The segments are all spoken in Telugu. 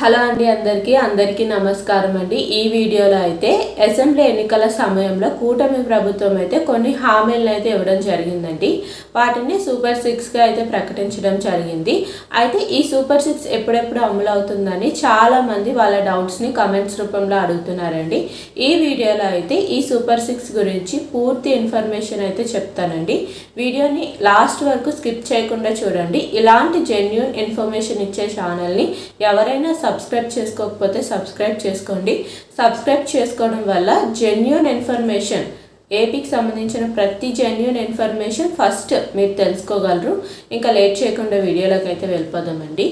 హలో అండి అందరికీ అందరికీ నమస్కారం అండి. ఈ వీడియోలో అయితే అసెంబ్లీ ఎన్నికల సమయంలో కూటమి ప్రభుత్వం అయితే కొన్ని హామీలను అయితే ఇవ్వడం జరిగిందండి. వాటిని సూపర్ సిక్స్గా అయితే ప్రకటించడం జరిగింది. అయితే ఈ సూపర్ సిక్స్ ఎప్పుడెప్పుడు అమలు అవుతుందని చాలా మంది వాళ్ళ డౌట్స్ని కమెంట్స్ రూపంలో అడుగుతున్నారండి. ఈ వీడియోలో అయితే ఈ సూపర్ సిక్స్ గురించి పూర్తి ఇన్ఫర్మేషన్ అయితే చెప్తానండి. వీడియోని లాస్ట్ వరకు స్కిప్ చేయకుండా చూడండి. ఇలాంటి జెన్యున్ ఇన్ఫర్మేషన్ ఇచ్చే ఛానల్ని ఎవరైనా సబ్స్క్రైబ్ చేసుకోకపోతే సబ్స్క్రైబ్ చేసుకోండి. సబ్స్క్రైబ్ చేసుకోవడం వల్ల జెన్యున్ ఇన్ఫర్మేషన్ ఏపీకి సంబంధించిన ప్రతి జెన్యున్ ఇన్ఫర్మేషన్ ఫస్ట్ మీరు తెలుసుకోగలరు. ఇంకా లేట్ చేయకుండా వీడియోలోకి అయితే వెళ్ళిపోదామండి.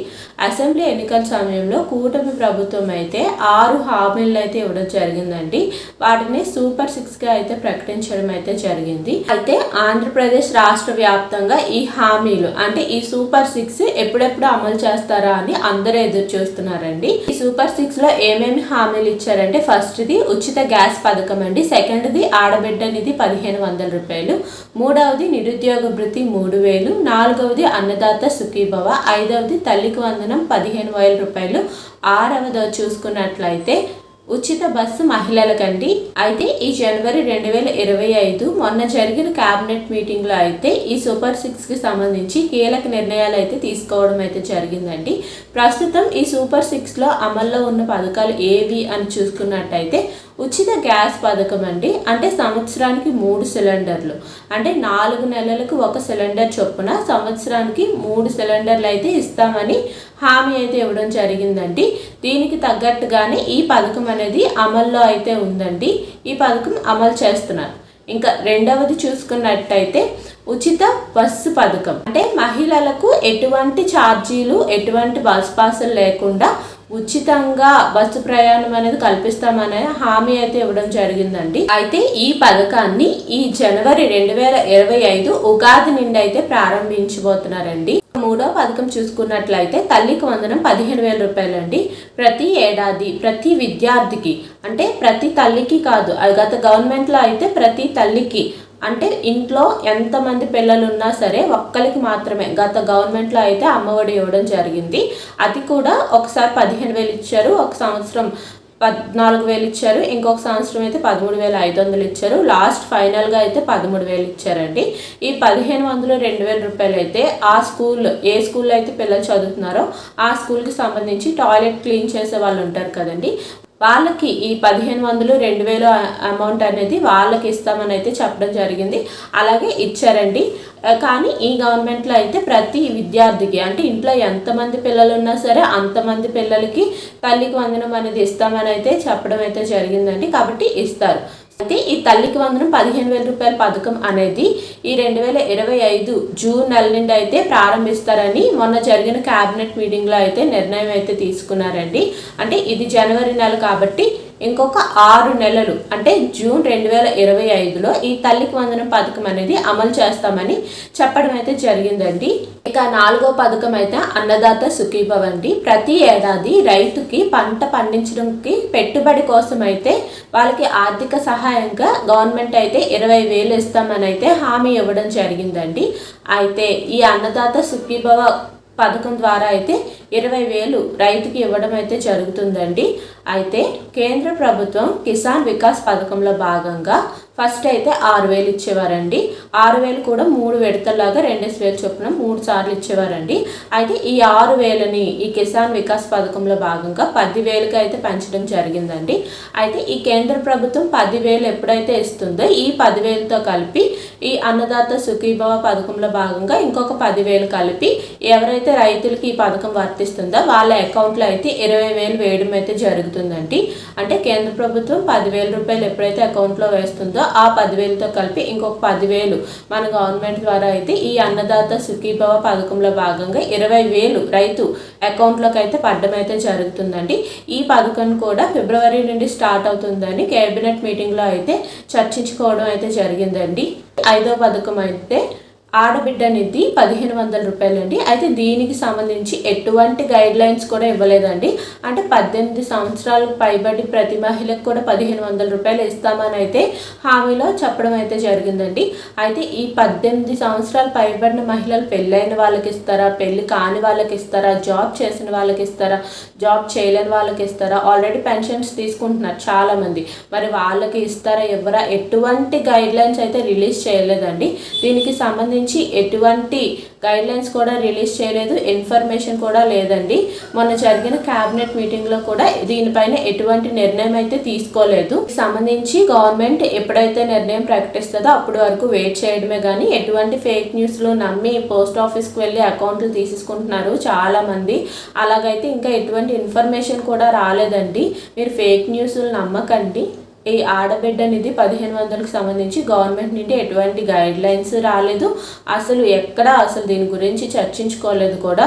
అసెంబ్లీ ఎన్నికల సమయంలో కూటమి ప్రభుత్వం అయితే ఆరు హామీలను అయితే ఇవ్వడం జరిగిందండి. వాటిని సూపర్ సిక్స్గా అయితే ప్రకటించడం అయితే జరిగింది. అయితే ఆంధ్రప్రదేశ్ రాష్ట్ర వ్యాప్తంగా ఈ హామీలు అంటే ఈ సూపర్ సిక్స్ ఎప్పుడెప్పుడు అమలు చేస్తారా అని అందరూ ఎదురు చూస్తున్నారండి. ఈ సూపర్ సిక్స్లో ఏమేమి హామీలు ఇచ్చారంటే ఫస్ట్ది ఉచిత గ్యాస్ పథకం అండి. సెకండ్ది ఆడబిడ్డ నిధి పదిహేను వందల రూపాయలు. మూడవది నిరుద్యోగ భృతి మూడు వేలు. నాలుగవది అన్నదాత సుఖీభవ. ఐదవది తల్లికి వందనం పదిహేను వేల రూపాయలు. ఆరవది చూసుకున్నట్లయితే ఉచిత బస్సు మహిళలకండి. అయితే ఈ జనవరి రెండు వేల ఇరవై ఐదు మొన్న జరిగిన క్యాబినెట్ మీటింగ్లో అయితే ఈ సూపర్ సిక్స్కి సంబంధించి కీలక నిర్ణయాలు అయితే తీసుకోవడం అయితే జరిగిందండి. ప్రస్తుతం ఈ సూపర్ సిక్స్లో అమల్లో ఉన్న పథకాలు ఏవి అని చూసుకున్నట్టయితే ఉచిత గ్యాస్ పథకం అండి. అంటే సంవత్సరానికి మూడు సిలిండర్లు. అంటే నాలుగు నెలలకు ఒక సిలిండర్ చొప్పున సంవత్సరానికి మూడు సిలిండర్లు అయితే ఇస్తామని హామీ అయితే ఇవ్వడం జరిగిందండి. దీనికి తగ్గట్టుగానే ఈ పథకం అనేది అమల్లో అయితే ఉందండి. ఈ పథకం అమలు చేస్తున్నారు. ఇంకా రెండవది చూసుకున్నట్టయితే ఉచిత బస్సు పథకం. అంటే మహిళలకు ఎటువంటి ఛార్జీలు ఎటువంటి బస్ పాసులు లేకుండా ఉచితంగా బస్సు ప్రయాణం అనేది కల్పిస్తామనే హామీ అయితే ఇవ్వడం జరిగిందండి. అయితే ఈ పథకాన్ని ఈ జనవరి రెండు వేల ఇరవై ఐదు ఉగాది నుండి అయితే ప్రారంభించబోతున్నారండి. మూడో పథకం చూసుకున్నట్లయితే తల్లికి వందనం పదిహేను వేల రూపాయలండి. ప్రతి ఏడాది ప్రతి విద్యార్థికి అంటే ప్రతి తల్లికి కాదు గత గవర్నమెంట్లో అయితే ప్రతి తల్లికి అంటే ఇంట్లో ఎంతమంది పిల్లలు ఉన్నా సరే ఒక్కరికి మాత్రమే. గత గవర్నమెంట్లో అయితే అమ్మఒడి ఇవ్వడం జరిగింది. అది కూడా ఒకసారి పదిహేను వేలు ఇచ్చారు ఒక సంవత్సరం పద్నాలుగు వేలు ఇచ్చారు ఇంకొక సంవత్సరం అయితే పదమూడు వేల ఐదు వందలు ఇచ్చారు. లాస్ట్ ఫైనల్గా అయితే పదమూడు వేలు ఇచ్చారండి. ఈ పదిహేను వందలు రెండు వేల రూపాయలు అయితే ఆ స్కూల్ ఏ స్కూల్లో అయితే పిల్లలు చదువుతున్నారో ఆ స్కూల్కి సంబంధించి టాయిలెట్ క్లీన్ చేసే వాళ్ళు ఉంటారు కదండి. వాళ్ళకి ఈ పదిహేను వందలు రెండు వేలు అమౌంట్ అనేది వాళ్ళకి ఇస్తామని అయితే చెప్పడం జరిగింది. అలాగే ఇచ్చారండి. కానీ ఈ గవర్నమెంట్లో అయితే ప్రతి విద్యార్థికి అంటే ఇంట్లో ఎంతమంది పిల్లలు ఉన్నా సరే అంతమంది పిల్లలకి తల్లికి వందనం అనేది ఇస్తామని అయితే చెప్పడం అయితే జరిగిందండి. కాబట్టి ఇస్తారు. అయితే ఈ తల్లికి వందనం పదిహేను వేల రూపాయల పథకం అనేది ఈ రెండు వేల ఇరవై ఐదు జూన్ నెల నుండి అయితే ప్రారంభిస్తారని మొన్న జరిగిన క్యాబినెట్ మీటింగ్లో అయితే నిర్ణయం అయితే తీసుకున్నారండి. అంటే ఇది జనవరి నెల కాబట్టి ఇంకొక ఆరు నెలలు అంటే జూన్ రెండు వేల ఇరవై ఐదులో ఈ తల్లికి వందనం పథకం అనేది అమలు చేస్తామని చెప్పడం అయితే జరిగిందండి. ఇక నాలుగో పథకం అయితే అన్నదాత సుఖీభవ అండి. ప్రతి ఏడాది రైతుకి పంట పండించడానికి పెట్టుబడి కోసం అయితే వాళ్ళకి ఆర్థిక సహాయంగా గవర్నమెంట్ అయితే ఇరవై వేలు ఇస్తామని అయితే హామీ ఇవ్వడం జరిగిందండి. అయితే ఈ అన్నదాత సుఖీభవ పథకం ద్వారా అయితే ఇరవై వేలు రైతుకి ఇవ్వడం అయితే జరుగుతుందండి. అయితే కేంద్ర ప్రభుత్వం కిసాన్ వికాస్ పథకంలో భాగంగా ఫస్ట్ అయితే ఆరు వేలు ఇచ్చేవారండి. ఆరు వేలు కూడా మూడు విడతల్లాగా రెండేసి వేలు చొప్పున మూడు సార్లు ఇచ్చేవారండి. అయితే ఈ ఆరు వేలని ఈ కిసాన్ వికాస్ పథకంలో భాగంగా పదివేలకి అయితే పెంచడం జరిగిందండి. అయితే ఈ కేంద్ర ప్రభుత్వం పదివేలు ఎప్పుడైతే ఇస్తుందో ఈ పదివేలతో కలిపి ఈ అన్నదాత సుఖీభవ పథకంలో భాగంగా ఇంకొక పదివేలు కలిపి ఎవరైతే రైతులకి ఈ పథకం వర్తిస్తుందో వాళ్ళ అకౌంట్లో అయితే ఇరవై వేలు వేయడం అయితే జరుగుతుందండి. అంటే కేంద్ర ప్రభుత్వం పదివేల రూపాయలు ఎప్పుడైతే అకౌంట్లో వేస్తుందో ఆ పదివేలతో కలిపి ఇంకొక పదివేలు మన గవర్నమెంట్ ద్వారా అయితే ఈ అన్నదాత సుఖీభవ పథకంలో భాగంగా ఇరవై వేలు రైతు అకౌంట్లోకి అయితే పడ్డం అయితే జరుగుతుందండి. ఈ పథకం కూడా ఫిబ్రవరి నుండి స్టార్ట్ అవుతుందని కేబినెట్ మీటింగ్లో అయితే చర్చించుకోవడం అయితే జరిగిందండి. ఐదో పథకం అయితే ఆడబిడ్డ అనేది పదిహేను వందల రూపాయలండి. అయితే దీనికి సంబంధించి ఎటువంటి గైడ్ లైన్స్ కూడా ఇవ్వలేదండి. అంటే పద్దెనిమిది సంవత్సరాలకు పైబడి ప్రతి మహిళకు కూడా పదిహేను వందల రూపాయలు ఇస్తామని అయితే హామీలో చెప్పడం అయితే జరిగిందండి. అయితే ఈ పద్దెనిమిది సంవత్సరాలు పైబడిన మహిళలు పెళ్ళైన వాళ్ళకి ఇస్తారా? పెళ్ళి కాని వాళ్ళకి ఇస్తారా? జాబ్ చేసిన వాళ్ళకి ఇస్తారా? జాబ్ చేయలేని వాళ్ళకి ఇస్తారా? ఆల్రెడీ పెన్షన్స్ తీసుకుంటున్నారు చాలామంది. మరి వాళ్ళకి ఇస్తారా? ఎవరా? ఎటువంటి గైడ్ లైన్స్ అయితే రిలీజ్ చేయలేదండి. దీనికి సంబంధించి ఎటువంటి గైడ్లైన్స్ కూడా రిలీజ్ చేయలేదు. ఇన్ఫర్మేషన్ కూడా లేదండి. మొన్న జరిగిన క్యాబినెట్ మీటింగ్లో కూడా దీనిపైన ఎటువంటి నిర్ణయం అయితే తీసుకోలేదు. సంబంధించి గవర్నమెంట్ ఎప్పుడైతే నిర్ణయం ప్రకటిస్తుందో అప్పటి వరకు వెయిట్ చేయడమే కానీ ఎటువంటి ఫేక్ న్యూస్లు నమ్మి పోస్ట్ ఆఫీస్కి వెళ్ళి అకౌంట్లు తీసేసుకుంటున్నారు చాలామంది అలాగైతే ఇంకా ఎటువంటి ఇన్ఫర్మేషన్ కూడా రాలేదండి. మీరు ఫేక్ న్యూస్లు నమ్మకండి. ఈ ఆడబిడ్డ నిధి పదిహేను వందలకు సంబంధించి గవర్నమెంట్ నుండి ఎటువంటి గైడ్ లైన్స్ రాలేదు. అసలు ఎక్కడ అసలు దీని గురించి చర్చించుకోలేదు కూడా.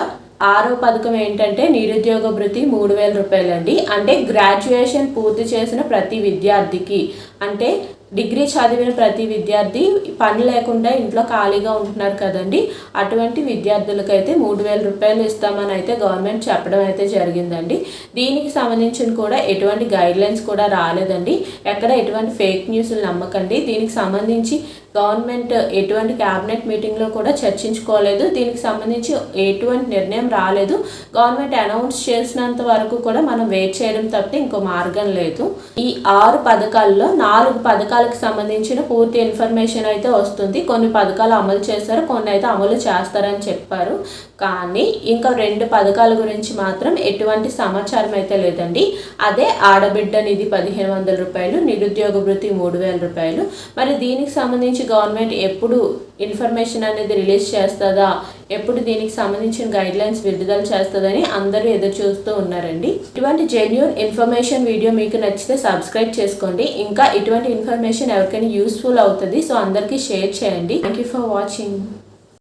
ఆరో పథకం ఏంటంటే నిరుద్యోగ భృతి మూడు వేల రూపాయలండి. అంటే గ్రాడ్యుయేషన్ పూర్తి చేసిన ప్రతి విద్యార్థికి. అంటే డిగ్రీ చదివిన ప్రతి విద్యార్థి పని లేకుండా ఇంట్లో ఖాళీగా ఉంటున్నారు కదండి. అటువంటి విద్యార్థులకైతే మూడు వేల రూపాయలు ఇస్తామని అయితే గవర్నమెంట్ చెప్పడం అయితే జరిగిందండి. దీనికి సంబంధించిన కూడా ఎటువంటి గైడ్లైన్స్ కూడా రాలేదండి. ఎక్కడ ఎటువంటి ఫేక్ న్యూస్లు నమ్మకండి. దీనికి సంబంధించి గవర్నమెంట్ ఎటువంటి క్యాబినెట్ మీటింగ్లో కూడా చర్చించుకోలేదు. దీనికి సంబంధించి ఎటువంటి నిర్ణయం రాలేదు. గవర్నమెంట్ అనౌన్స్ చేసినంత వరకు కూడా మనం వెయిట్ చేయడం తప్పితే ఇంకో మార్గం లేదు. ఈ ఆరు పథకాల్లో నాలుగు పథకాలకు సంబంధించిన పూర్తి ఇన్ఫర్మేషన్ అయితే వస్తుంది. కొన్ని పథకాలు అమలు చేస్తారు కొన్ని అయితే అమలు చేస్తారని చెప్పారు. కానీ ఇంకా రెండు పథకాల గురించి మాత్రం ఎటువంటి సమాచారం అయితే లేదండి. అదే ఆడబిడ్డ నిధి పదిహేను వందల రూపాయలు నిరుద్యోగ వృత్తి మూడు వేల రూపాయలు. మరి దీనికి సంబంధించి గవర్నమెంట్ ఎప్పుడు ఇన్ఫర్మేషన్ అనేది రిలీజ్ చేస్తుందా? ఎప్పుడు దీనికి సంబంధించిన గైడ్ లైన్స్ విడుదల చేస్తుందని అందరూ ఎదురు చూస్తూ ఉన్నారండి. ఇటువంటి జెన్యున్ ఇన్ఫర్మేషన్ వీడియో మీకు నచ్చితే సబ్స్క్రైబ్ చేసుకోండి. ఇంకా ఇటువంటి ఇన్ఫర్మేషన్ ఎవరికైనా యూస్ఫుల్ అవుతుంది సో అందరికీ షేర్ చేయండి. Thank you for watching